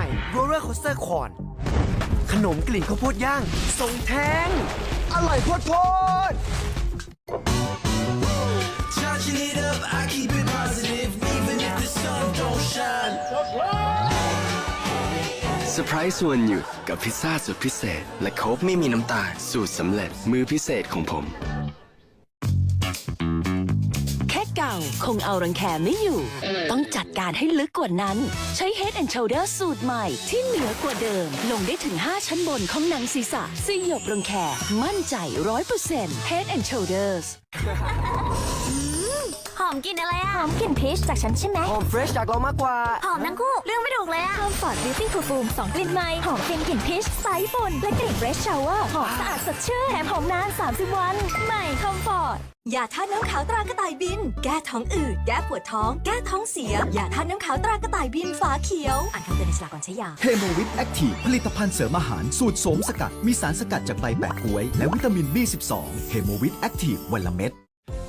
ม่โรลเลอร์โคสเตอร์คอนขนมกลิ่นข้าวโพดย่างทรงแท้ง อร่อยโพดโพด Charging it up, I keep it positive, even if the sun don't shine. เซอร์ไพรส์วันหยุดกับพิซซ่าสุดพิเศษ และโค้กไม่มีน้ำตาลสูตรสำเร็จมือพิเศษของผม เก่า คงเอารังแคไม่อยู่ ต้องจัดการให้ลึกกว่านั้น ใช้ Head and Shoulder สูตรใหม่ ที่เหนือกว่าเดิม ลงได้ถึง 5 ชั้นบนของหนังศีรษะสยบรังแคมั่นใจ100% Head and Shoulders หอมกลินอะไรอะหอมกลิ่นพีชจากฉันใช่ไหม หอมเฟรชจากเรามากกว่า หอมทั้งคู่ เรื่องไม่ถูกเลยอะคอมฟอร์ตบิวตี้คูฟูมสองกลิ่นใหม่ หอมเค็มกลิ่นพีชไซส์ฝุ่นและกลิ่นเฟรชชาวเวอร์ หอมสะอาดสดชื่น แถมหอมนาน 30 วัน ใหม่คอมฟ อร์ตยาท่าตุน้ำขาวตรากระต่ายบิน แก้ท้องอืด แก้ปวดท้อง แก้ท้องเสีย ยาท่าตุน้ำขาวตรากระต่ายบินฝาเขียว อ่านคำเตือนในฉลากก่อนใช้ยา เฮโมวิตแอคทีฟผลิตภัณฑ์เสริมอาหารสูตรโสมสกัด มีสารสกัดจากใบแปะกล้วย และวิตามิน B12 เฮโมวิตแอคทีฟวันละเม็ด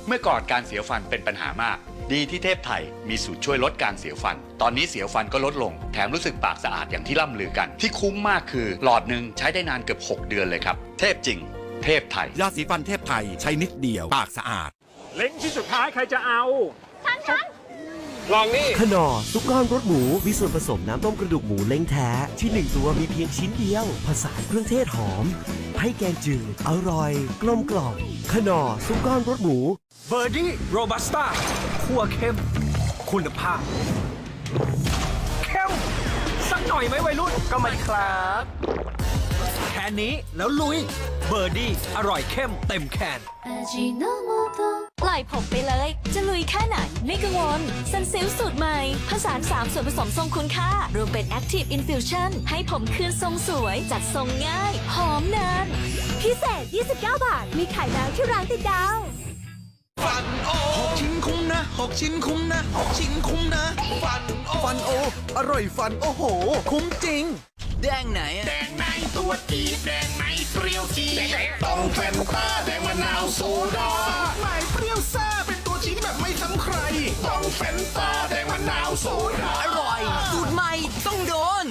เมื่อก่อนการเสียวฟันเป็นปัญหามาก ดีที่เทพไทยมีสูตรช่วยลดการเสียวฟัน ตอนนี้เสียวฟันก็ลดลง แถมรู้สึกปากสะอาดอย่างที่ล่ำลือกัน ที่คุ้มมากคือ หลอดหนึ่งใช้ได้นานเกือบ 6 เดือนเลยครับ เทพจริง เทพไทย ยาสีฟันเทพไทยใช้นิดเดียว ปากสะอาด เล้งที่สุดท้ายใครจะเอาขนอซุปก้อนรสหมู มีส่วนผสมน้ำต้มกระดูกหมูเล้งแท้ ที่หนึ่งตัวมีเพียงชิ้นเดียว ผสานเครื่องเทศหอม ให้แกงจืดอร่อย กลมกล่อมขนอซุปก้อนรสหมู เบอร์ดี้โรบัสต้าคั่วเข้ม คุณภาพ เข้ม สักหน่อยไหมวัยรุ่นก็ไม่ครับ แค่นี้แล้วลุย เบอร์ดี้อร่อยเข้มเต็มแคน ปล่อยผมไปเลย จะลุยแค่ไหน ไม่กังวลซันซิลสูตรใหม่ ผสาน3ส่วนผสมทรงคุณค่า รวมเป็น Active Infusion ให้ผมคืนทรงสวย จัดทรงง่าย หอมนาน พิเศษ 29 บาท มีขายแล้วที่ร้านติดดาว ฟันโอหกชิ้นคุ้มนะหกชิ้นคุ้มนะหกชิ้นคุ้มนะ ฟันโอฟันโอ อร่อยฟันโอ้โห คุ้มจริง แดงไหนอะ แดงในตัวจีแดงใน เปรี้ยวจี๊ดต้องเฟนต้าแดงมะนาวโซดาหม่เปรี้ยวซ่าเป็นตัวจี๊ดแบบไม่ทำใคร ต้องเฟนต้าแดงมะนาวโซดาอร่อยสูตรใหม่ต้องโดน